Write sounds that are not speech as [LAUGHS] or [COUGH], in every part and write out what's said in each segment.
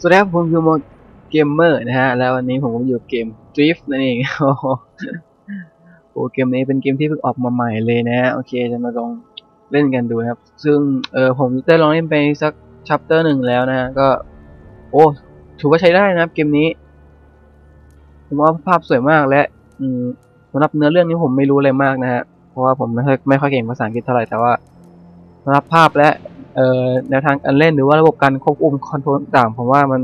สวัสดีครับผมคือโมเกมเมอร์นะฮะ แล้ววันนี้ผมก็อยู่เกม Drift นั่นเองโอ้โหเกมนี้เป็นเกมที่เพิ่งออกมาใหม่เลยนะฮะ โอเคจะมาลองเล่นกันดูนะครับ ซึ่งเออผมได้ลองเล่นไปสักชัปเตอร์หนึ่งแล้วนะฮะ ก็ โอ้ ถือว่าใช้ได้นะครับเกมนี้ ผมว่าภาพสวยมากและ อืมสำหรับเนื้อเรื่องนี้ผมไม่รู้อะไรมากนะฮะ เพราะว่าผมไม่ค่อยไม่ค่อยเก่งภาษาอังกฤษเท่าไหร่แต่ว่าสำหรับภาพและ แนวทางการเล่นหรือว่าระบบการควบคุมคอนโทรลต่างผมว่ามัน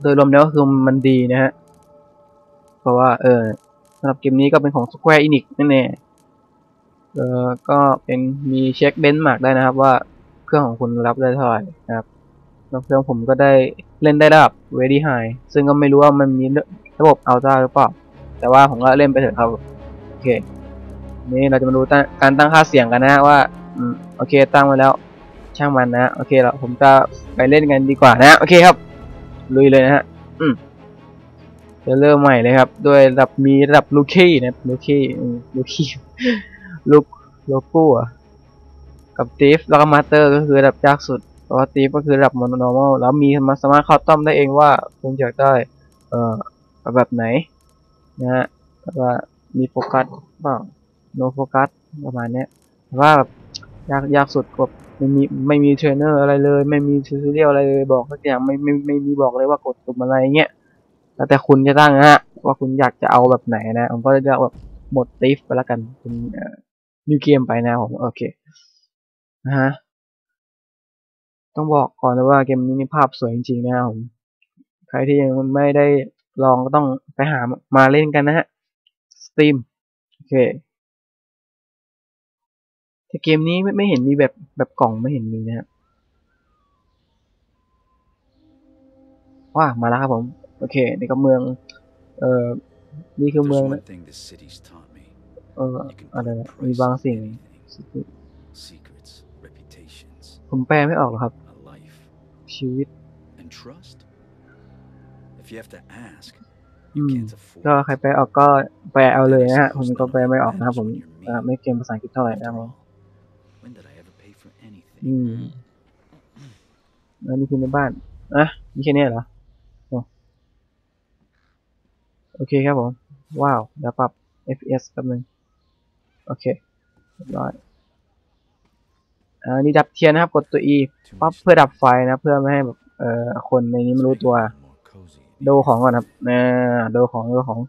โดยรวมแล้วคือมันดีนะฮะ เพราะว่าเออสำหรับเกมนี้ก็เป็นของ Square Enix นั่นเองเออก็เป็นมีเช็คเบนช์มาร์กได้นะครับว่าเครื่องของคุณรับได้เท่าไหร่นะครับแล้วเครื่องผมก็ได้เล่นได้ระดับ Very High ซึ่งก็ไม่รู้ว่ามันมีระบบ Ultra หรือเปล่า แต่ว่าผมก็เล่นไปเถอะครับ โอเค นี่เราจะมาดูการตั้งค่าเสียงกันนะฮะว่าอืมโอเค ตั้งมาแล้ว ช่างมันนะโอเคเราผมจะไปเล่นกันดีกว่านะโอเคครับ ลุยเลยนะฮะอืมจะเริ่มใหม่เลยครับ ด้วยระดับมีระดับลูคี้นะลูคี้ลูคี้ลูกโลกูอะกับตีฟแล้วก็มาสเตอร์ก็คือระดับยากสุดเพราะตีฟก็คือระดับมอนอร์มอลแล้วมีมาสามารถเข้าต้อมได้เองว่าคุณอยากได้เอ่อแบบไหนนะฮะแบบว่ามีโฟกัสเปล่า no โฟกัสประมาณเนี้ยแต่ว่าแบบยากยากสุดกว่า ไม่มีไม่มีเทรนเนอร์อะไรเลย ไม่มีทูตเรียลอะไรเลยบอกสักอย่างไม่ไม่ไม่มีบอกเลยว่ากดปุ่มอะไรเงี้ยแล้วแต่คุณจะตั้งนะฮะว่าคุณอยากจะเอาแบบไหนนะ ผมก็จะเลือกแบบหมดติฟไปแล้วกันเป็นนิวเกมไปนะผมโอเคนะฮะต้องบอกก่อนนะว่าเกมนี้นี่ภาพสวยจริงๆนะผมใครที่ยังไม่ได้ลองก็ต้องไปหามาเล่นกันนะฮะสตรีมโอเค แต่เกมนี้ไม่ไม่เห็นมีแบบแบบกล่องไม่เห็นมีนะครับว้ามาแล้วครับผม โอเค นี่ก็เมือง เอ่อ นี่คือ There's เมือง one นะ thing this city's taught me. เออ You can อะไร put a นะมี price บาง on สิ่ง anything. Secrets, reputations, ผมแปลไม่ออกหรอกครับ a life, ชีวิต and trust. If you have to ask, อื you ม can't afford ก็ใคร it. แปลออกก็แปลเอาเลยนะฮะ Then ผ I ม suppose ก็ none แปล of ไม่ it ออกนะครับผม matters when you're อ่า me. ไม่เก่งภาษาอังกฤษเท่าไหร่นะครับ อืมแล้วนี่คือในบ้านอะมีแค่นี้เหรอ โอเคครับผม ว้าวเดี๋ยวปรับ FPS แป๊บนึง โอเคเรียบร้อยอ่านี่ดับเทียนนะครับ กดตัว E ปั๊บเพื่อดับไฟนะ เพื่อไม่ให้แบบเอ่อคนในนี้ไม่รู้ตัว โดของก่อนครับนะโดของโดของ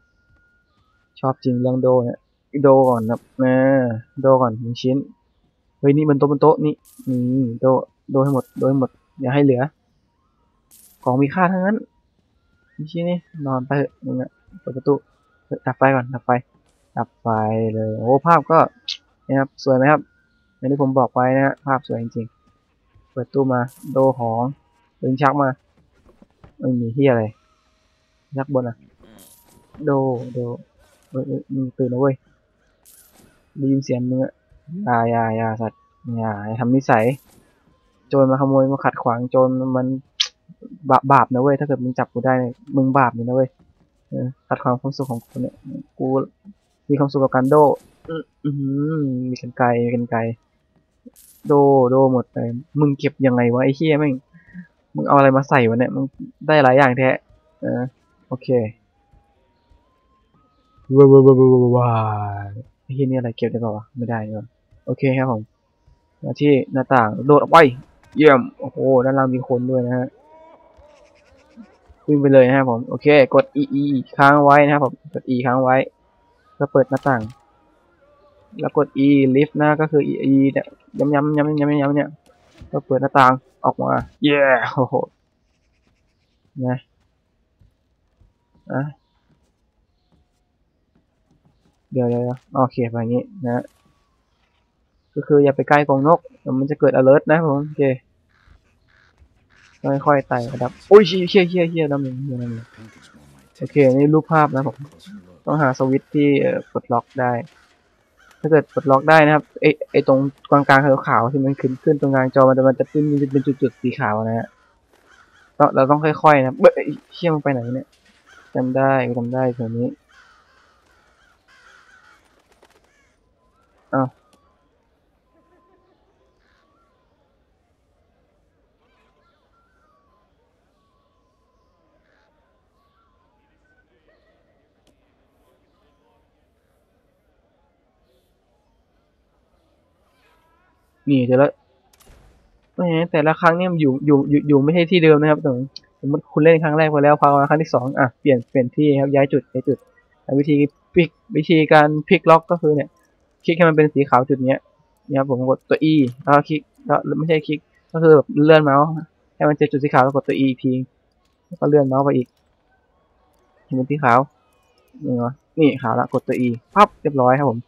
ชอบจริงเรื่องโดเนี่ย โดก่อนครับนะโดก่อนหนึ่งชิ้น เฮ้ยนี่บนโต๊ะบนโต๊ะนี่นี่โดโดให้หมดโดให้หมดอย่าให้เหลือ ของมีค่าทั้งนั้นนี่ชิ้นี่นอนไปเถอะมึงอะเปิดประตูดับไฟก่อนดับไฟดับไฟเลยโอ้ภาพก็นี่ยครับสวยไหมครับอย่างที่ผมบอกไปนะฮะภาพสวยจริงๆเปิดตู้มาโดของดึงชักมาไม่มีที่อะไรยักบนอะโดโดเอ้ยเอ้ยมึงตื่นนะเว้ยได้ยินเสียงมึงอะ อย่าอย่าอย่าสัตว์อย่าอย่าทำนิสัย โจรมาขโมยมาขัดขวางโจรมันบาปบาปนะเว้ยถ้าเกิดมึงจับกูได้เนี่ยมึงบาปเลยนะเว้ยเออขัดขวางความสุขของกูเนี่ยกูมีความสุขกับการโดอื้ออื้อหือมีกันไกลมีกันไกลโดโดหมดเลยมึงเก็บยังไงวะไอ้เหี้ยแม่งมึงเอาอะไรมาใส่วะเนี่ยมึงได้หลายอย่างแท้เออโอเคว้าวว้าวว้าวว้าวว้าวไอ้ ที่นี่อะไรเก็บได้ป่าวะไม่ได้เลยโอเคครับผมมาที่หน้าต่างโดดออกไป เยี่ยมโอ้โหด้านล่างมีคนด้วยนะฮะขึ้นไปเลยนะครับผมโอเค กด E E ค้างไว้นะครับผมกด E ค้างไว้เพื่อเปิดหน้าต่าง แล้วกด E lift นะก็คือ E E เนี่ยย้ำย้ำย้ำย้ำย้ำเนี่ยก็เปิดหน้าต่างออกมาเย้โอ้โหนะอะ เดี๋ยวเดี๋ยวโอเคไปอย่างนี้นะก็คืออย่าไปใกล้กรงนกเดี๋ยวมันจะเกิด alert นะผมโอเคค่อยๆไต่ระดับโอ้ยเชี่ยเชี่ยเชี่ยเชี่ยน้ำหนึ่งเชี่ยน้ำหนึ่งโอเคนี่รูปภาพนะผมต้องหาสวิตที่ปลดล็อกได้ ถ้าเกิดปลดล็อกได้นะครับไอไอตรงกลางกลางๆขาวๆที่มันขึ้นขึ้นตรงกลางจอมันจะมันจะขึ้นเป็นจุดๆสีขาวนะฮะเราต้องค่อยๆนะเบ้ยเชี่ยมันไปไหนเนี่ยจำได้จำได้ตัวนี้ อ้าวนี่เจอแล้วแหมแต่ละครั้งเนี่ยอยู่อยู่อยู่อยู่ไม่ใช่ที่เดิมนะครับตรงสมมติคุณเล่นครั้งแรกไปแล้วพอครั้งที่สองอะเปลี่ยนเปลี่ยนที่ครับย้ายจุดย้ายจุดวิธีพลิกวิธีการพลิกล็อกก็คือเนี่ย คลิกให้มันเป็นสีขาวจุดเนี้ยนี่ครับผมกดตัว E แล้วคลิกแล้วไม่ใช่คลิกก็คือแบบเลื่อนเมาส์ให้มันเจอจุดสีขาวแล้วกดตัว E อีกทีแล้วก็เลื่อนเมาส์ไปอีกเห็นเป็นสีขาวนี่วะนี่ขาวละกดตัว E ปั๊บเรียบร้อยครับผม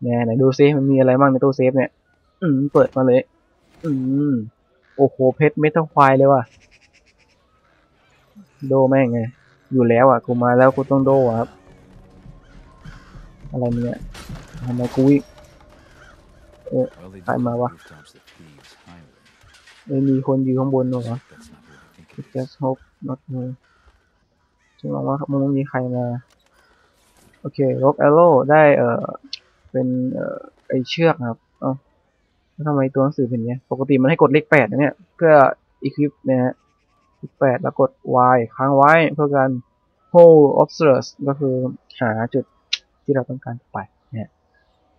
แหน่ยไหนดูซิมันมีอะไรบ้างในตู้เซฟเนี่ย อืมเปิดมาเลย อืมโอ้โหเพชรเมทัลควายเลยว่ะโดแม่งไงอยู่แล้วอะกูมาแล้วกูต้องโดครับอะไรเนี่ย ทำไมกูวิ่ง Well, they do I'm have a wa- rooftops that Thieves Highway. ไม่มีคนอยู่ข้างบนหรอ That's not who I think it is. just hope not me ฉันหวังว่ามันไม่มีใครมา โอเคลบ arrow ได้เอ่อเป็นเอ่อไอเชือกครับ เอ้าแล้วทำไมตัวหนังสือเป็นอย่างเงี้ยปกติมันให้กดเลขแปดนะเนี่ย เพื่อ equip นะฮะเลขแปดแล้วกด Y ค้างไว้เพื่อการ hold observe ก็คือหาจุดที่เราต้องการไปนะฮะ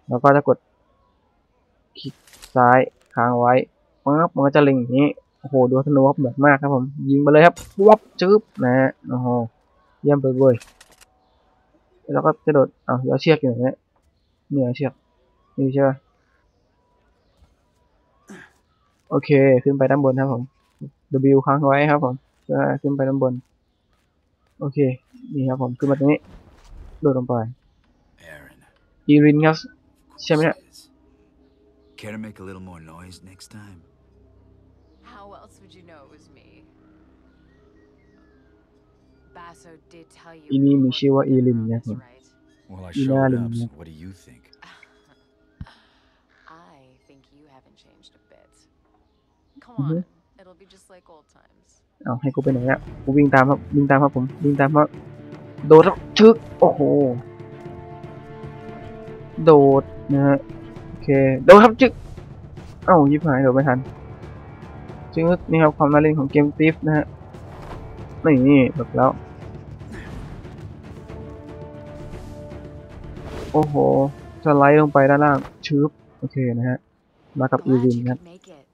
แล้วก็จะกดคลิกซ้ายค้างไว้ปั๊บมันก็จะเล็งอย่างนี้โอ้โหดูธนูครับแบบมากครับผมยิงไปเลยครับวับจึ๊บนะฮะโอ้โหเยี่ยมไปเว้ยแล้วก็กระโดดเอาวแล้วเชือกอยู่ไหนเนี่ยนี่ไงเชือกนี่ใช่ปะโอเค ขึ้นไปด้านบนครับผม W ค้างไว้ครับผมขึ้นไปด้านบน โอเค นี่ครับผม ขึ้นมาตรงนี้ โดดลงไปอีรินครับ Of course Shimmy. it is. Care to make a little more noise next time? How else would you know it was me? Basso did tell you. อีนี่มีชื่อว่าอีรินนะครับ right? Well, I You showed know, up. Alan, So what do you think? [LAUGHS] I think you haven't changed a bit. Come Mhm. on, it'll be just like old times. เอาให้กูไปไหนอะกูวิ่งตามครับ วิ่งตามครับผม วิ่งตามครับ โดดครับชึก โอ้โห โดดนะฮะโอเคโดดครับชึกเอ้ายิบหายโดดไม่ทันจึงนี่ครับความน่าเล่นของเกมติฟนะฮะนี่แบบแล้ว โอ้โหสไลด์ลงไปด้านล่างชึบโอเคนะฮะมากับอี Glad วิน you นะครับ could make it.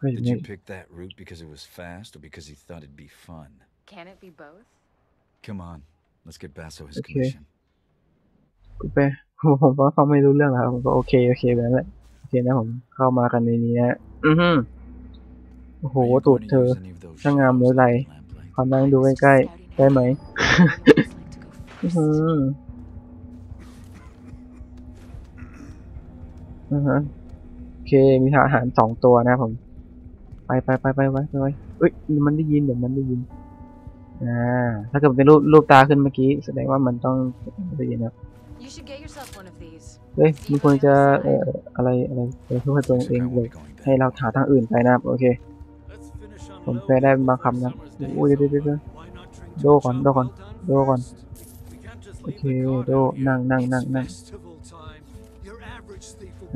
ก็อยู่ Did นี่ you pick that route because it was fast or because you thought it'd be fun? Can it be both? Come on, let's get Basso his Okay. commission. กูไปผมว่าเขาไม่รู้เรื่องแล้วผมก็โอเคโอเคแบบนั้นแหละโอเคนะผมเข้ามากันในนี้นะอือฮึโอ้โหตูดเธอช่างงามเหลือไร in the lamplight? ขอนั่งดูใกล้ๆได้ไหมอือฮึอือฮะโอเคมีทหารสองตัวนะผม ไปไปไปไปไปไปไปเอ้ยมันได้ยินเดี๋ยวมันได้ยินอ่าถ้าเกิดเป็นรูปรูปตาขึ้นเมื่อกี้ แสดงว่ามันต้องได้ยินนะ You should get yourself one of these. เฮ้ยมีคนจะเอ่ออะไรอะไรไปเพื่อตัว Looks เอง like I เล won't ย be going ให้ back. เราหาทางอื่นไปนะครับโอเค ผมแปลได้เป็นบางคำนะโอ้ยเดี๋ยวเดี๋ยวเดี๋ยวโดก่อนโดก่อนโดก่อนโอเคโดนั่งนั่งนั่งนั่ง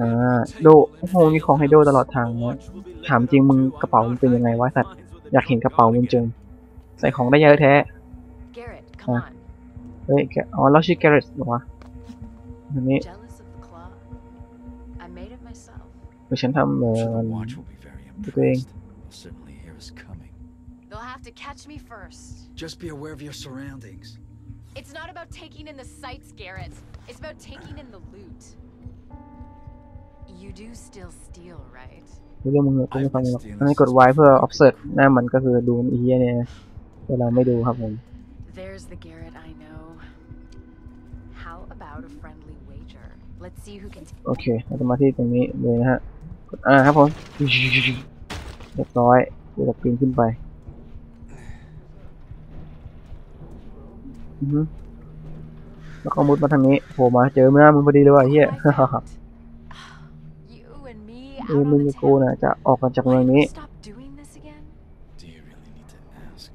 อ่าโดโอ้โหมีของให้โดตลอดทางนะถามจริงมึงกระเป๋ามึงเป็นยังไงวะสัตว์อยากเห็นกระเป๋ามึงจังใส่ของได้เยอะแท้ Garrett, come Huh? on. เฮ้ยแกอ๋อเราชื่อแกเรตเหรอวะ อันนี้ Jealous of the claw? I made it myself. เดี๋ยวฉันทำเอ่ I'm sure อ the watch will be very Good thing. impressed. They'll certainly hear us coming. They'll have to catch me first. Just be aware of your surroundings. It's not about taking in the sights, Garrett. It's about taking in the loot. You do still steal, right? เรื่องมึงเนี่ยกูไม่ฟังมึงหรอกอันนี้กด Y เพื่อ observe หน้ามันก็คือดูอีเหี้ยเนี่ยแต่เราไม่ดูครับผม There's the Garrett I I โอเคเราจะมาที่ตรงนี้เลยนะฮะกด R ครับผมเรียบร้อยกูจะปีนขึ้นไปอือฮึแล้วก็มุดมาทางนี้โผล่มาเจอหน้ามึงพอดีเลยว่ะไอ้เฮีย you and me เออ out มึง on the กับกู town. นะจะออกกันจากเมือง Why นี้ don't we Stop doing this again. Do you really need to ask?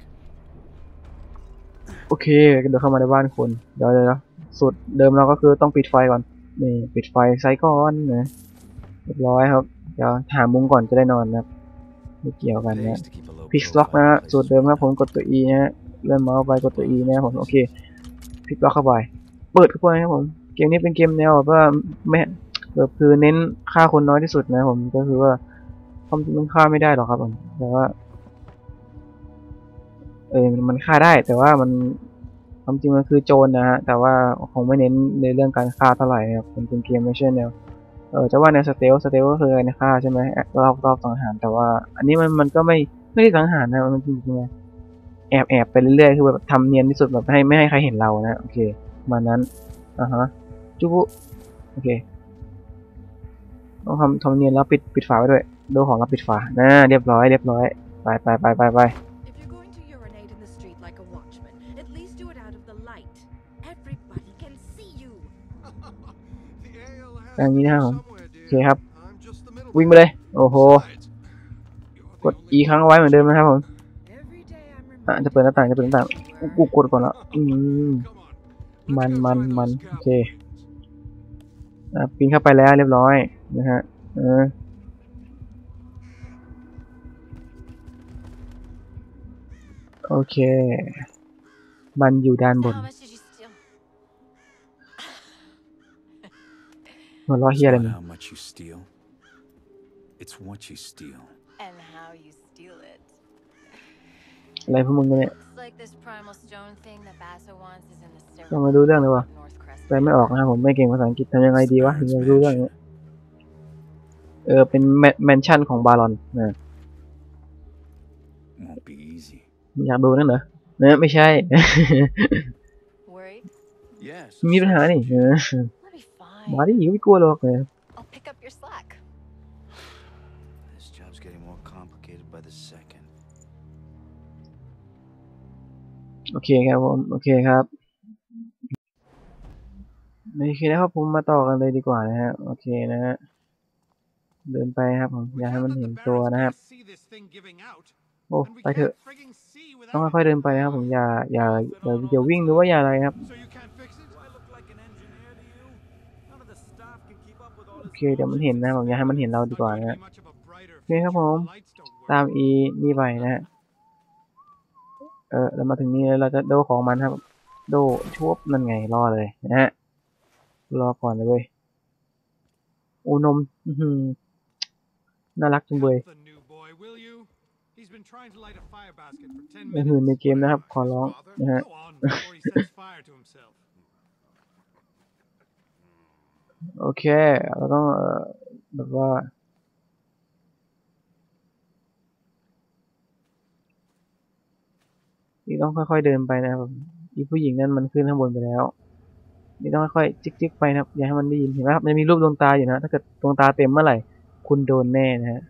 โอเคเดี๋ยวเข้ามาในบ้านคนเดี๋ยวเดี๋ยวเดี๋ยวสูตรเดิมเราก็คือต้องปิดไฟก่อน นี่ปิดไฟไซก่อนนะเรียบร้อยครับ เดี๋ยวหามุ้งก่อนจะได้นอนนะครับไม่เกี่ยวกันนะ Pays to keep a low พิกล็อกนะ profile ฮะ place สูตรเดิมครับผมกดตัว E นะฮะเลื่อนเมาส์ไปกดตัว E นะครับผมโอเคพิกล็อกเข้าไป เปิดเข้าไปครับผมเกมนี้เป็นเกมแนวแบบว่าไม่แบบคือเน้นฆ่าคนน้อยที่สุดนะผมก็คือว่าความจริงมันฆ่าไม่ได้หรอกครับผมแต่ว่าเออมันฆ่าได้แต่ว่ามัน ความจริงมันคือโจรนะฮะ แต่ว่าคงไม่เน้นในเรื่องการฆ่าเท่าไหร่นะครับเป็นเป็นเกมไม่ใช่แนวเออจะว่าแนวสเตลสเตลก็คือการฆ่าใช่ไหมรอบรอบสังหาร แต่ว่า อันนี้มันมันก็ไม่ไม่ได้สังหารนะมันจริงๆแอบแอบไปเรื่อยๆคือแบบทำเนียนที่สุดแบบให้ไม่ให้ใครเห็นเรานะโอเคมานั้นอ่าฮะจุบุโอเคต้องทำทำเนียนแล้วปิดปิดฝาไว้ด้วย ดูของแล้วปิดฝานะเรียบร้อยเรียบร้อยไปไปไปไปไป อย่างนี้นะครับผมโอเคครับ วิ่งไปเลย โอ้โหก the ด only อีค้างไว้เหมือนเดิมนะครับผมอะจะเปิดหน้าต่างจะเปิดหน้าต่างกูกดก่อนละอืมมันมันมันโอเคอะปีนเข้าไปแล้วเรียบร้อยนะฮะเออโอเค มันอยู่ด้านบน หัวล้อ It's เฮียอะไร not มึง how much you steal. It's what you steal. And how you steal it. อะไรพวกมึงเนี่ย Looks like this primal stone thing that Basso wants is in the ยังไม่รู้เรื่องเลยว่ะ North Crest. แปลไม่ออกนะครับผมไม่เก่งภาษาอังกฤษทำยังไงดีวะถึงจะรู้เรื่องเนี้ยเออเป็นแมนชั่นของบารอนนะ Won't be easy. อยากดูนั่นเหรอเนอะไม่ใช่ Worried? Yes. มีปัญหานี่เออ Let me fine. มาดิไม่กลัวหรอกเลย I'll pick up your slack. This job's getting more complicated by the second. โอเคครับผมโอเคครับโอเคนะครับผมมาต่อกันเลยดีกว่านะฮะ โอเคนะฮะ เดินไปครับผมอย่าให้มันเห็นตัวนะครับ See this thing giving out, โอ้ and we ไปเถอะ can't frigging see ต้อง without ค่อยๆเดินไปนะครับผมอย่าอย่าอย่าอย่าวิ่งหรือว่าอย่าอะไรครับ So you can't fix it? Do I look like an engineer to you? None of the staff can keep up with all โอ this เคเดี๋ยวมันเห็นนะผมอย่าให้มันเห็นเราดีกว่านะฮะโอเคครับผม ตามอีนี่ไปนะฮะเออเรามาถึงนี่แล้วเราจะโดของมันครับ โดชวบนั่นไงรอเลยนะฮะรอก่อนเลยเว้ยโอ้นมอื้อหือน่ารักจังเว้ย Help the new boy, will you? He's been trying to light a fire basket for 10ก็คือ minutes. ในเกมนะครับ ขอร้องนะฮะ โอเค เราต้องเออแบบว่า นี่ต้องค่อยๆเดินไปนะครับอีผู้หญิงนั่นมันขึ้นข้างบนไปแล้ว นี่ต้องค่อยๆจิกๆไปนะครับ อย่าให้มันได้ยินเห็นไหมครับมันมีรูปดวงตาอยู่นะ ถ้าเกิดดวงตาเต็มเมื่อไหร่ คุณโดนแน่นะฮะ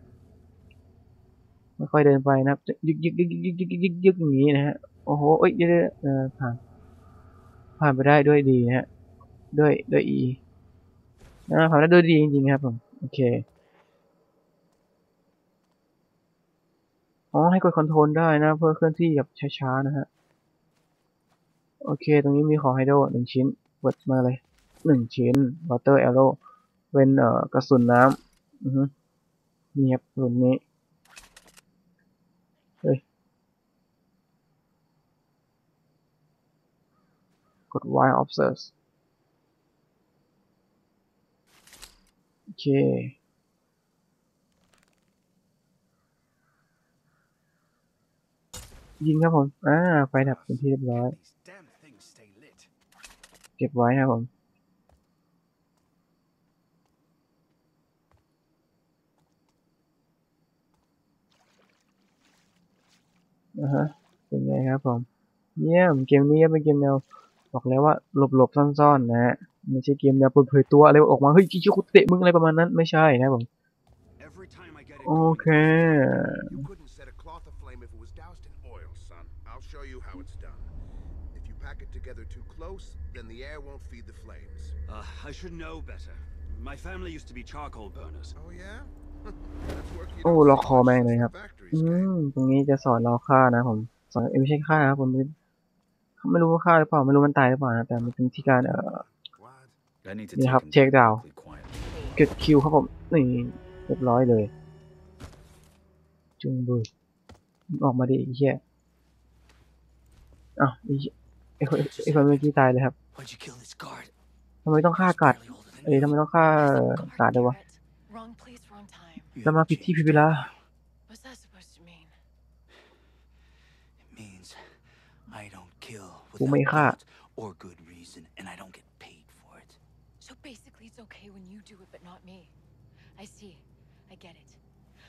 ไม่ค่อยเดินไปนะครับ ยึกยึกๆๆๆๆๆกอย่างนี้นะฮะ โอ้โห เอ้ยเยอะผ่าน ผ่านไปได้ด้วยดีนะฮะ ด้วยด้วยอี อ่าผ่านได้ด้วยดีจริงๆครับผม โอเค อ๋อ ให้กดคอนโทรลได้นะ เพื่อเคลื่อนที่แบบช้าๆนะฮะ โอเค ตรงนี้มีของไฮโดรหนึ่งชิ้นเปิดมาเลยหนึ่งชิ้น water arrow เป็นเอ่อกระสุนน้ำอือฮึนี่ครับกระสุนนี้ เฮ้ย กด Y observe โอ เค ยิงครับผม อ่า ไฟดับเป็นที่เรียบร้อย เก็บไว้ครับผมนะฮะ เป็นไงครับผม เยี่ยม เกมนี้เป็นเกมแนว บอกแล้วว่าหลบๆซ่อนๆนะฮะ ไม่ใช่เกมแนวเปิดเผยตัวอะไรออกมา เฮ้ยชิคุเตะมึงอะไรประมาณนั้นไม่ใช่นะครับผม Every time I get โอ into เค You couldn't set a cloth aflame if it was doused in oil, son. I'll show you how it's done. If you pack it together too close, then the air won't feed the flames. Uh, I should know better. My family used to be charcoal burners. Oh, yeah? That's work you โอ้ don't ล็อก see คอ much แม่ง in เลยครับ factories, อื Kay. มตรงนี้จะสอนเราฆ่านะผม สอนเอ้ยไม่ใช่ฆ่าครับผมเขาไม่รู้ว่าฆ่าหรือเปล่า ไม่รู้มันตายหรือเปล่านะ แต่มันเป็นที่การเอ่อ What? I need to You take have him take down. perfectly quietly. เก็บคิวครับผมนี่เรียบร้อยเลย จุงบือมึงออกมาดิไอ้เหี้ยอ้าวไอ้เหี้ยไอ้คนไอ้คนเมื่อกี้ตายเลยครับ Why'd you kill this guard? ทำไมต้องฆ่ากัด Barely older than เอ้ยทำไมต้องฆ่าการ์ดด้วยวะ Wrong place, wrong time. แล้วมาผิดที่ผิดเวลา What's that supposed to mean? It means I don't kill Cô mày without khá. guilt or good reason, and I don't get paid for it. So basically, it's okay when you do it, but not me. I see. I get it.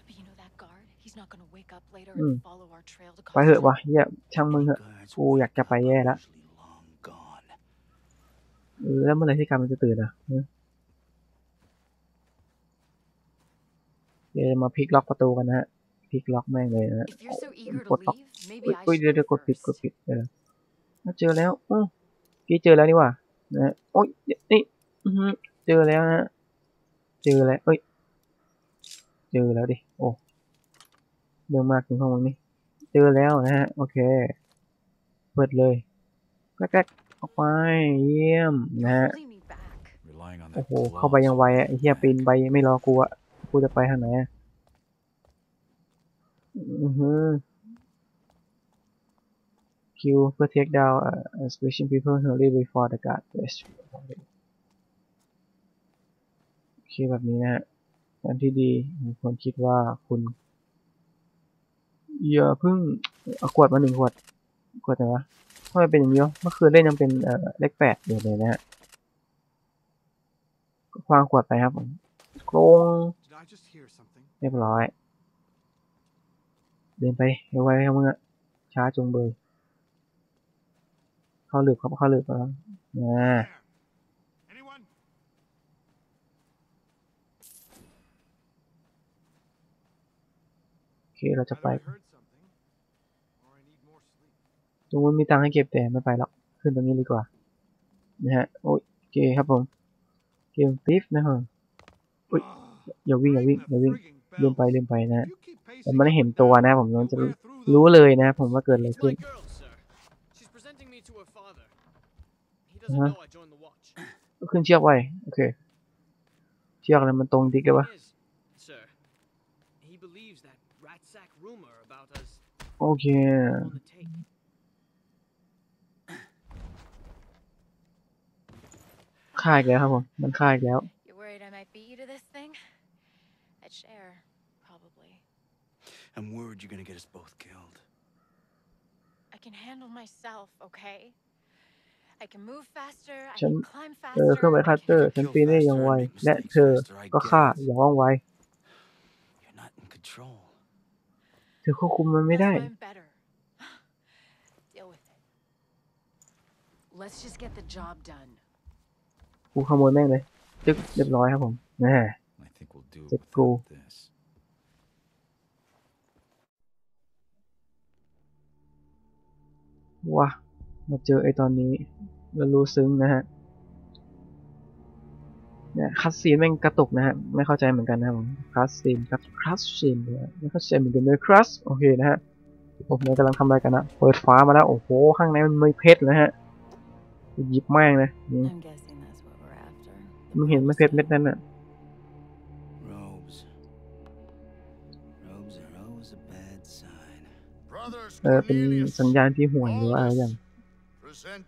But you know that guard? He's not gonna wake up later Ừ. and follow our trail to ไปเถอะ cause วะเฮียช่างมึงเถอะ Guards Cô with giặt cho phải are ve đó. usually long gone. เออแล้วเมื่อไหรที่การมันจะตื่นอะเออเดี๋ยวมาพลิกล็อกประตูกันนะฮะพลิกล็อกแม่งเลยนะฮะ If you're so eager to Cột tóc. leave, maybe อุ้ย I อุ้ย should เดี๋ยวเดี๋ยว go กดผิด first. กดผิดเออเจอแล้วอู้พี่เจอแล้วนี่หว่านะฮะโอ้ยนี่อื้อหือเจอแล้วนะฮะเจอแล้วเอ้ย เจอแล้วดิ โอ้เรื่องมากถึงห้องมึงนี่เจอแล้วนะฮะ โอเค เปิดเลยแกรกๆออกไปเยี่ยมนะฮะ Holding me back. Relying on โอ้ that โห เข้าไป clause. ยังไวอะไอ้เหี้ยปีนไปไม่รอกูอะ กูจะไปทางไหนอะอือฮึคิวเพื่อ take down uh, especially people who live before the guard rest โอเคแบบนี้นะฮะ อันที่ดีควรคิดว่าคุณอย่าเพิ่งเอาขวดมาหนึ่งขวดขวดไหนวะทำไมเป็นอย่างนี้วะเมื่อคืนเล่นยังเป็นเอ่อเลขแปดอยู่เลยนะฮะควางขวดไปครับผมโกรงเรียบร้อย เดินไปเร็วไวครับมึงอะช้าจงเบยเข้าหลืบครับเข้าหลืบแล้วนะ There. Anyone? โอ เคเราจะ I ไป heard something. Or I need more sleep. ตรงนู้นมีตังค์ให้เก็บแต่ไม่ไปหรอกขึ้นตรงนี้ดีกว่านะฮะโอ้ยโอเคครับผมเกมติฟนะฮะ Ui, Ugh, อย่าวิ่งอย่าวิ่ง ring อย่า the วิ่ง frigging ลืม bell. ไปลืมไปนะฮะ You keep pacing แต่มันได้เห็นตัวนะ ผมมันจะ Where through รู้ those- เลยนะ ผมว่าเกิดอะไร It's ขึ้น my girl, sir. She's presenting me to her father. He doesn't Uh-huh. know I joined the watch. ก็ขึ้นเชือกไว้โอเคเชือกอะไรมันตรงดิกเลยวะ Thing is, sir, he believes that rat sack rumor about us โอเค on the tape. ฆ่าอีกแล้วครับผม มันฆ่าอีกแล้ว You're worried I might beat you to this thing? I'd share, probably. I'm worried you're gonna get us both killed. I can handle myself, okay? I can move faster, I ฉัน can climb เออเครื่อง faster. ไวคัตเตอร์ ฉันปีนได้อย่างไว และเธอก็ฆ่าอย่างว่องไว เธอควบคุมมันไม่ได้ That's why I'm better. Deal with it. Let's just get the job done. กูขโมยแม่งเลยจึ๊กเรียบร้อยครับผมแน่ I think we'll do Let's go. without this. ว้ามาเจอไอ้ตอนนี้แล้วรู้ซึ้งนะฮะเนี่ยคัสซีนแม่งกระตุกนะฮะไม่เข้าใจเหมือนกันนะครับผมคัสซีนครับคัสซีนเนี่ยไม่เข้าใจเหมือนกันเลยคัสโอเคนะฮะผมเนี่ยกำลังทำอะไรกันนะเปิดฟ้ามาแล้วโอ้โหข้างในมันมีเพชรนะฮะหยิบแม่งเลยอืม I'm guessing that's what we're after. มึงเห็นไหมเพชรเม็ดนั้นน่ะ Robes. Robes are always a bad sign. Brothers เออเป็น Cornelius, สัญญาณที่ห่วยหรือว่าอะไรอย่าง present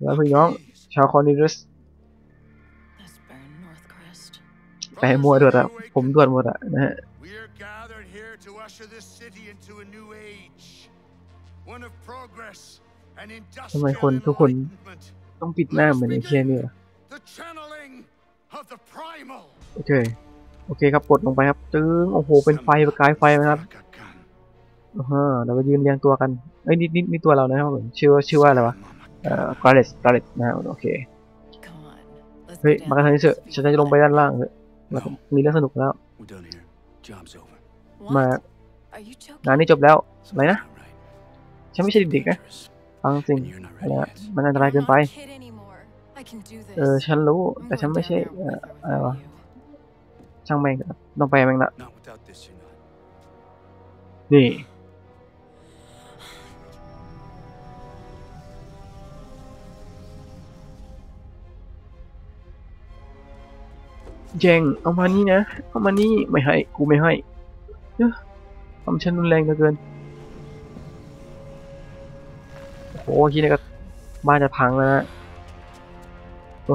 แล้วพี่น้อง these. ชาวคอนิรัส ไปมัวดวดอะผมดวดหมดอะนะฮะ We are gathered here to usher this city into a new age, one of progress and ทำไม industrial คนทุกคน enlightenment. ต้องปิดหน้าเหมือนไอ้เคียนี่วะ The channeling of the primal. โอเค โอเคครับกดลงไปครับตึ้งโอ้โห เป็นไฟประกายไฟนะครับ Rakakan. อ่าฮะเราไปยืนเรียงตัวกันเอ้ยนี่นี่นี่ตัวเรานะครับผมชื่อว่าชื่อว่าอะไรวะเอ่อกราเลสกราเลสนะฮะโอเค Come on. Let's เฮ้ย get มา down กัน to ทางนี้เถอะฉันจะลงไปด้านล่างเถอะ เราก็มีเรื่องสนุกแล้ว We're done here. Job's over. Mà What? Are you joking? งานนี้จบแล้ว อะไรนะ Something's not right. ฉันไม่ใช่เด็กๆนะ Dangerous. ฟังสิ่ง And you're not อะไร ready นะ yet. มันอันตรายเกินไป I'm not a kid anymore. I can do this. เออ ฉันรู้ I'm แต่ฉัน going ไม่ down ใช่ there เอ่อ with or อะไรวะ without you. ช่างแม่งครับต้องไปแม่งละ Not without this, you're not. นี่ แย่งเอามานี่นะเอามานี่ไม่ให้กูไม่ให้เอ้อทำฉันรุนแรงเหลือเกินโอ้โหทีนี้ก็บ้านจะพังแล้วนะโอ้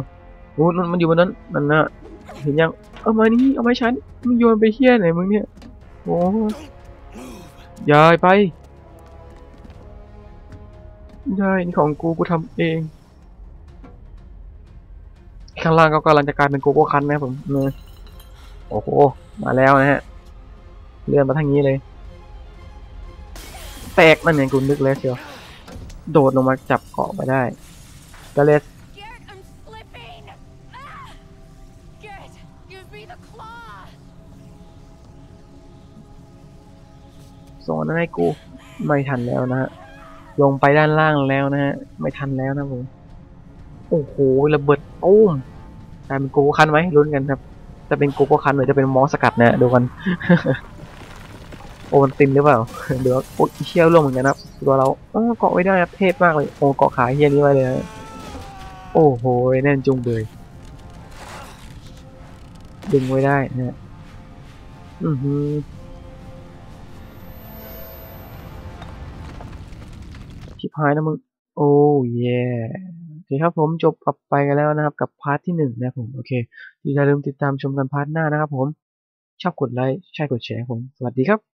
โอ้นั่นมันอยู่บนนั้นนั่นนะเห็นยังเอามานี่เอามาให้ฉันมึงโยนไปเฮี้ยไหนมึงเนี่ยโอ้ยายไปยายนี่ของกูกูทำเอง ข้างล่างก็กำลังจะกลายเป็นโกโก้คันนะครับผมเนี่ยโอ้โห มาแล้วนะฮะ เลื่อนมาทางนี้เลย แตกนั่นไงกูนึกแล้วเชียว โดดลงมาจับเกาะมาได้ก็เลย Garrett, I'm slipping! Ah! Garrett, give me the claw! สอนให้กู ไม่ทันแล้วนะฮะ ลงไปด้านล่างแล้วนะฮะ ไม่ทันแล้วนะผม โอ้โห ระเบิดตุ้ม กลายเป็นโกโก้คันไหมลุ้นกันครับ จะเป็นโกโก้คันหรือจะเป็นมอสสกัดนะดูกันโอวันตินหรือเปล่าเดี๋ยวโอ้เชี่ยวร่วงเหมือนกันครับตัวเราเออเกาะไว้ได้ครับเทพมากเลยโอ้เกาะขาเฮียนี้ไว้เลยโอ้โหแน่นจุงเลยดึงไว้ได้นะฮะอือหือชิบหายนะมึง โอ้เย่ คครับผมจบกลับไปกันแล้วนะครับกับพาร์ทที่หนึ่งนะผมโอเคอย่าลืมติดตามชมกันพาร์ทหน้านะครับผมชอบกดไลค์ใช่กดแชร์ผม สวัสดีครับ